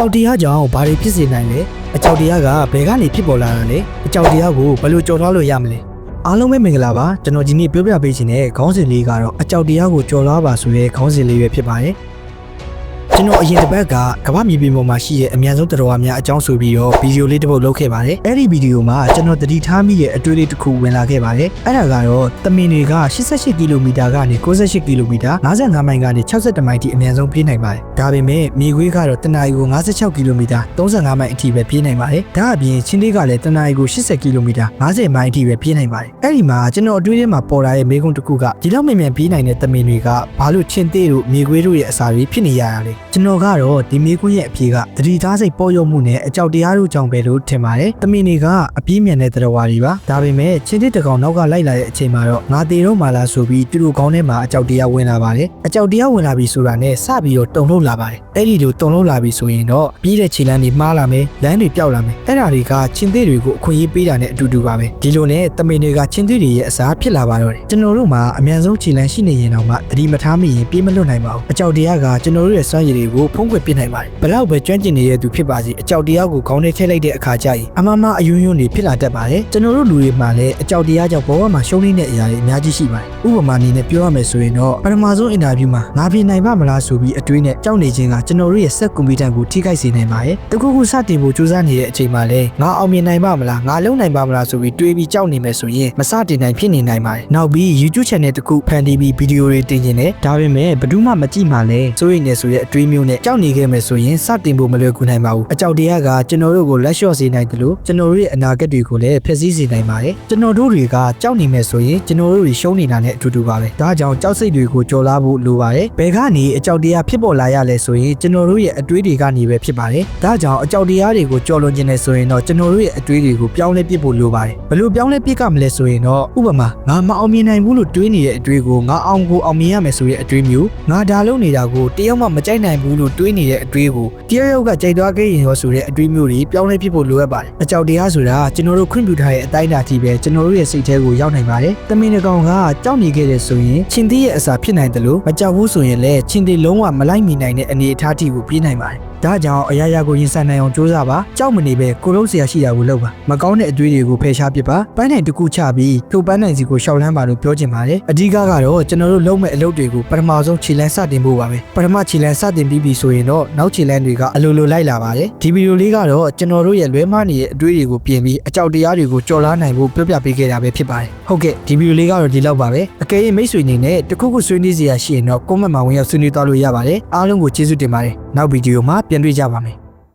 ကြောက်တရားကြောင့်ဘာတွေဖြစ်စေနိုင်လဲအကြောက်တရားကဘယ်ကနေဖြစ်ပေါ်လာတာလဲအကြောက်တရားကိုဘယ်လိုကြော်လွှားလို့ရမလဲအားလုံးပဲမင်္ဂလာပါကျွန်တော်ဒီနေ့ပြောပြပေးခြင်းတဲ့ခေါင်းစဉ်လေးကတော့အကြောက်တရားကိုကြော်လွှားပါဆိုတဲ့ခေါင်းစဉ်လေးပဲဖြစ်ပါတယ် ကျွန်တော်အရင်တစ်ပတ်ကကမ္ဘာမြေပြင်ပေါ်မှာရှိတဲ့အများဆုံးတော်ဝါများအကြောင်းဆိုပြီးတော့ဗီဒီယိုလေးတစ်ပုဒ်လုပ်ခဲ့ပါတယ်အဲ့ဒီဗီဒီယိုမှာကျွန်တော်တတိထားမိရဲ့အတွေ့အကြုံတစ်ခုဝင်လာခဲ့ပါတယ်အဲ့ဒါကတော့တမင်တွေက88ကီလိုမီတာကနေ68ကီလိုမီတာ55မိုင်ကနေ62မိုင်ထိအများဆုံးပြေးနိုင်ပါတယ်ဒါပေမဲ့မြေခွေးကတော့တနအီကို56ကီလိုမီတာ35မိုင်အထိပဲပြေးနိုင်ပါတယ်ဒါအပြင်ချင်းလေးကလည်းတနအီကို80ကီလိုမီတာ50မိုင်အထိပဲပြေးနိုင်ပါတယ်အဲ့ဒီမှာကျွန်တော်အတွေ့အကြုံမှာပေါ်လာတဲ့မေးခွန်းတစ်ခုကဒီလောက်မြန်မြန်ပြေးနိုင်တဲ့တမင်တွေကဘာလို့ချင်းသေးတို့မြေခွေးတို့ရဲ့အစာတွေဖြစ်နေရတာလဲကျွန်တော်ကတော့ဒီမေးခွန်းရဲ့အဖြေကသတိသားစိတ်ပေါ်ရုံမှုနဲ့အကြောက်တရားတို့ကြောင့်ပဲလို့ထင်ပါတယ်တမင်တွေကအပြေးမြန်တဲ့တရားဝါတွေပါဒါပေမဲ့ချင်းသေးတကောင်နောက်ကလိုက်လာတဲ့အချိန်မှာတော့ငါတေတော့မှလားဆိုပြီးသူတို့ကောင်းထဲမှာအကြောက်တရားဝင်လာပါတယ်အကြောက်တရားဝင်လာပြီဆိုတာနဲ့စပြီးတော့တုံလို့လာပါတယ်အဲ့ဒီလိုတုံလို့လာပြီဆိုရင်တော့ပြေးတဲ့ခြေလမ်းတွေမှားလာမယ်လမ်းတွေပျောက်လာမယ်အဲ့ဒါတွေကချင်းသေးတွေကိုအခွင့်အရေးပေးတာနဲ့အတူတူပါပဲဒီလိုနဲ့တမင်တွေကချင်းသေးတွေရဲ့အစားဖြစ်လာပါတော့တယ်ကျွန်တော်တို့မှာအမြန်ဆုံးခြေလမ်းရှိနေရင်တော့မှသတိမထားမိရင်ပြေးမလွတ်နိုင်ပါဘူးအကြောက်တရားကကျွန်တော်တို့ရဲ့စွမ်းရည်တွေကိုဖုံးကွယ်ပစ်နိုင်ပါတယ်ဘလောက်ပဲကျွမ်းကျင်နေတဲ့သူဖြစ်ပါစေအကြောက်တရားကိုခေါင်းထဲထည့်လိုက်တဲ့အခါကျရင်အမမအယွန်းယွန်းတွေဖြစ်လာတတ်ပါတယ်ကျွန်တော်တို့လူတွေမှာလည်းအကြောက်တရားကြောင့်ဘဝမှာရှုံးနေတဲ့အရာတွေအများကြီးရှိပါတယ်ဥပမာအနေနဲ့ပြောရမယ်ဆိုရင်တော့ပထမဆုံးအင်တာဗျူးမှာငါပြင်နိုင်ပါမလားဆိုပြီးအတွေးနဲ့ကြောက်နေခြင်းကကျွန်တော်တို့ရဲ့စက်ကွန်ပျူတာကိုထိခိုက်စေနိုင်ပါတယ်တခုခုစတင်ဖို့ကြိုးစားနေတဲ့အချိန်မှာလည်းငါအောင်မြင်နိုင်ပါမလားငါလုံးနိုင်ပါမလားဆိုပြီးတွေးပြီးကြောက်နေမယ်ဆိုရင်မစတင်နိုင်ဖြစ်နေနိုင်ပါတယ်နောက်ပြီး YouTube channel တစ်ခုဖန်တီးပြီးဗီဒီယိုတွေတင်ခြင်းနဲ့ဒါပေမဲ့ဘယ်သူမှမကြည့်မှလည်းစိုးရိမ်နေဆိုတဲ့အတွေးမျိုးနဲ့ကြောက်နေခဲ့မယ်ဆိုရင်စတင်ဖို့မလွယ်ကူနိုင်ပါဘူးအကြောက်တရားကကျွန်တော်တို့ကိုလက်လျှော့စေနိုင်တယ်လို့ကျွန်တော်တို့ရဲ့အနာဂတ်တွေကိုလည်းဖျက်ဆီးစေနိုင်ပါတယ်ကျွန်တော်တို့တွေကကြောက်နေမယ်ဆိုရင်ကျွန်တော်တို့တွေရှုံးနေတာနဲ့အတူတူပါပဲဒါကြောင့်ကြောက်စိတ်တွေကိုကြော်လာဖို့လိုပါတယ်ဘယ်ကနေအကြောက်တရားဖြစ်ပေါ်လာရလဲဆိုရင်ကျွန်တော်တို့ရဲ့အတွေးတွေကနေပဲဖြစ်ပါတယ်ဒါကြောင့်အကြောက်တရားတွေကိုကြော်လွန်ခြင်းနဲ့ဆိုရင်တော့ကျွန်တော်တို့ရဲ့အတွေးတွေကိုပြောင်းလဲပစ်ဖို့လိုပါတယ်ဘယ်လိုပြောင်းလဲပစ်ကမလဲဆိုရင်တော့ဥပမာငါမအောင်မြင်နိုင်ဘူးလို့တွေးနေတဲ့အတွေးကိုငါအောင်ကိုအောင်မြင်ရမယ်ဆိုတဲ့အတွေးမျိုးငါဒါလုပ်နေတာကိုတယောက်မှမကြိုက်နိုင်ဘူးလို့တွေးနေတဲ့အတွေးကိုတယောက်ယောက်ကကြိုက်သွားခဲ့ရင်ရောဆိုတဲ့အတွေးမျိုးတွေပြောင်းလဲပစ်ဖို့လိုအပ်ပါတယ်အကြောက်တရားဆိုတာကျွန်တော်တို့ခွင့်ပြုထားတဲ့အတိုင်းအတာထိပဲကျွန်တော်တို့ရဲ့စိတ်ထဲကိုရောက်နိုင်ပါတယ်တမင်တကောင်ကကြောက်နေခဲ့တဲ့ဆိုရင်ချင်းသေးရဲ့အစာဖြစ်နိုင်တယ်လို့မကြောက်ဘူးဆိုရင်လည်းချင်းသေးလုံးဝမလိုက်မိနိုင်တဲ့အနေအထားထိကိုပြေးနိုင်ပါတယ် ဒါကြောင့်အရာရာကိုရင်ဆိုင်နိုင်အောင်ကြိုးစားပါကြောက်မနေပဲကိုလုံးစရာရှိတာကိုလုပ်ပါမကောင်းတဲ့အတွေးတွေကိုဖယ်ရှားပစ်ပါပန်းနိုင်တစ်ခုချပြီးထိုပန်းနိုင်စီကိုရှောက်လန်းပါလို့ပြောချင်ပါတယ်အဓိကကတော့ကျွန်တော်တို့လုပ်မဲ့အလုပ်တွေကိုပထမဆုံးခြေလန်းစတင်ဖို့ပါပဲပထမခြေလန်းစတင်ပြီးပြီဆိုရင်တော့နောက်ခြေလန်းတွေကအလိုလိုလိုက်လာပါတယ်ဒီဗီဒီယိုလေးကတော့ကျွန်တော်တို့ရဲ့လွဲမှားနေတဲ့အတွေးတွေကိုပြင်ပြီးအကြောက်တရားတွေကိုကြော်လားနိုင်ဖို့ပြောပြပေးခဲ့တာပဲဖြစ်ပါတယ်ဟုတ်ကဲ့ဒီဗီဒီယိုလေးကတော့ဒီလောက်ပါပဲအကယ်၍မိတ်ဆွေအနေနဲ့တခုခုဆွေးနွေးစရာရှိရင်တော့ comment မှာဝင်ရောက်ဆွေးနွေးသွားလို့ရပါတယ်အားလုံးကိုကျေးဇူးတင်ပါတယ်နောက်ဗီဒီယိုမှာပြန်တွေ့ကြပါမယ်